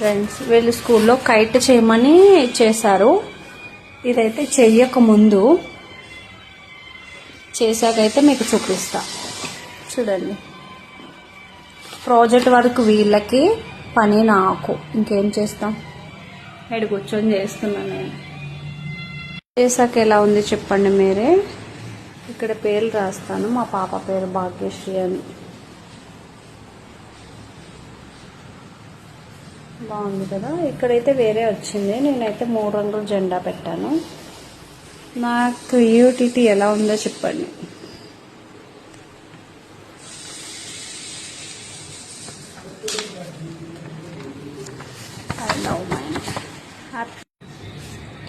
Friends వీళ్ళు స్కూల్లో kite చేయమని చేశారు. ఇదైతే చెయ్యక ముందు చేశాకైతే మీకు చూపిస్తా. చూడండి. ప్రాజెక్ట్ వర్క్ వీళ్ళకి పని నాకు. ఇంకేం చేస్తాం? ఇక్కడ కూర్చొని చేస్తున్నాను నేను. చేశాక ఎలా ఉంది చెప్పండి మీరే? ఇక్కడ పేరు రాస్తాను. మా పాప పేరు భాగ్యశ్రీ అని. బాగుంది కదా. ఇక్కడైతే వేరే వచ్చింది. నేనైతే మూడు రంగుల జెండా పెట్టాను. నా క్రియేటివిటీ ఎలా ఉందో చెప్పండి.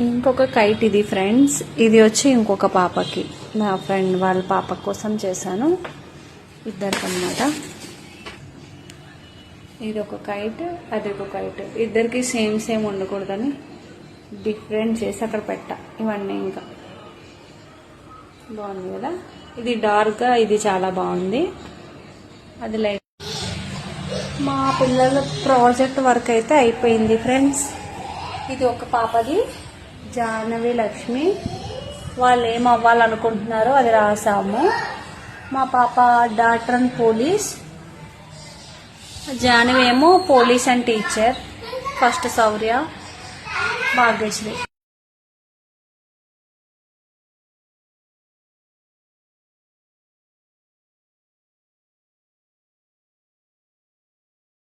ఇంకొక కైట్ ఇది ఫ్రెండ్స్ ఇది వచ్చి ఇంకొక పాపకి. నా ఫ్రెండ్ వాళ్ళ పాప కోసం చేశాను. ఇద్దరికి అనమాట ఇది ఒక కైట్ అది ఒక కైట్. ఇద్దరికి సేమ్ సేమ్ ఉండకూడదని డిఫరెంట్ చేసి అక్కడ పెట్టా. ఇవన్నీ ఇంకా. బాగుంది కదా? ఇది డార్క్గా ఇది చాలా బాగుంది. అది లైట్. మా పిల్లల ప్రాజెక్ట్ వర్క్ అయితే అయిపోయింది ఫ్రెండ్స్. ఇది ఒక పాపది జాహ్నవి లక్ష్మి. వాళ్ళు ఏం అవ్వాలనుకుంటున్నారో అది రాసాము. మా పాప డాక్టర్ అండ్ పోలీస్. జాహ్నవి ఏమో police and teacher first Sourya Bhagyashree